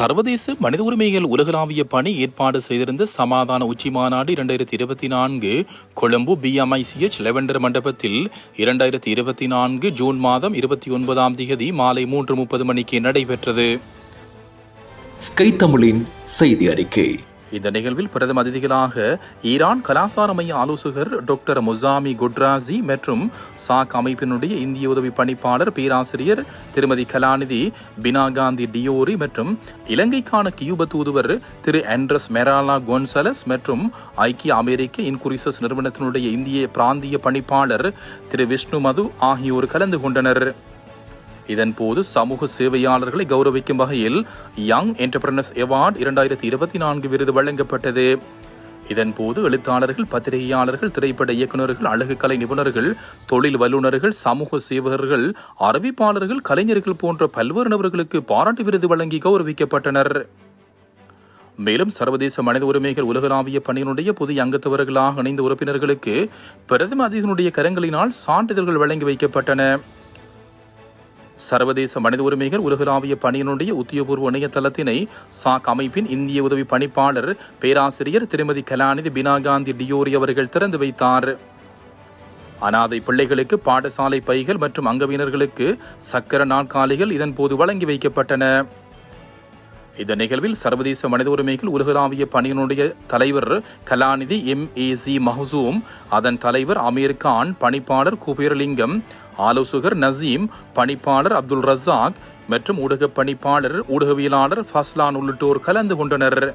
சர்வதேச மனித உரிமைகள் உலகளாவிய பணி ஏற்பாடு செய்திருந்த சமாதான உச்சி மாநாடு இரண்டாயிரத்தி இருபத்தி நான்கு கொழும்பு பிஎம்ஐசிஎச் லெவண்டர் மண்டபத்தில் இரண்டாயிரத்தி இருபத்தி நான்கு ஜூன் மாதம் இருபத்தி ஒன்பதாம் தேதி மாலை மூன்று முப்பது மணிக்கு நடைபெற்றது. ஸ்கை தமிழின் செய்தி அறிக்கை. இந்த நிகழ்வில் பிரதம அதிதிகளாக ஈரான் கலாசார மைய ஆலோசகர் டாக்டர் முசாமி குட்ராசி மற்றும் சாக் அமைப்பினுடைய இந்திய உதவி பணிப்பாளர் பேராசிரியர் திருமதி கலாநிதி பினா காந்தி டியோரி மற்றும் இலங்கைக்கான கியூப தூதுவர் திரு ஆண்ட்ரஸ் மெராலா கோன்சலஸ் மற்றும் ஐக்கிய அமெரிக்க இன்குரிசஸ் நிறுவனத்தினுடைய இந்திய பிராந்திய பணிப்பாளர் திரு விஷ்ணு மது ஆகியோர் கலந்து கொண்டனர். இதன்போது சமூக சேவையாளர்களை கௌரவிக்கும் வகையில் யங் என்டர்பிரனர்ஸ் அவார்டு இரண்டாயிரத்தி இருபத்தி நான்கு விருது வழங்கப்பட்டது. இதன்போது எழுத்தாளர்கள் பத்திரிகையாளர்கள் திரைப்பட இயக்குநர்கள் அழகு கலை நிபுணர்கள் தொழில் வல்லுநர்கள் சமூக சேவகர்கள் அறிவிப்பாளர்கள் கலைஞர்கள் போன்ற பல்வேறு நபர்களுக்கு பாராட்டு விருது வழங்கி கௌரவிக்கப்பட்டனர். மேலும் சர்வதேச மனித உரிமைகள் உலகளாவிய பணியினுடைய புதிய அங்கத்தவர்களாக இணைந்த உறுப்பினர்களுக்கு பிரதம அதிகளுடைய கரங்களினால் சான்றிதழ்கள் வழங்கி வைக்கப்பட்டன. சர்வதேச மனித உரிமைகள் உலகளாவிய பணியினுடைய உத்தியோகபூர்வ இணையதளத்தினை சாக் அமைப்பின் இந்திய உதவி பணிப்பாளர் பேராசிரியர் திருமதி கலாநிதி பினாகாந்தி டியோரி அவர்கள் திறந்து வைத்தார். அனாதை பிள்ளைகளுக்கு பாடசாலை பைகள் மற்றும் அங்கவினர்களுக்கு சக்கர நாற்காலிகள் இதன்போது வழங்கி வைக்கப்பட்டன. இந்த நிகழ்வில் சர்வதேச மனித உரிமைகள் உலகளாவிய பணியினுடைய தலைவர் கலாநிதி எம். ஏ. சி. மஹசூம் அதன் தலைவர் அமீர் கான் பணிப்பாளர் குபேரலிங்கம் ஆலோசகர் நசீம் பணிப்பாளர் அப்துல் ரசாக் மற்றும் ஊடக பணிப்பாளர் ஊடகவியலாளர் ஃபஸ்லான் உள்ளிட்டோர் கலந்து கொண்டனர்.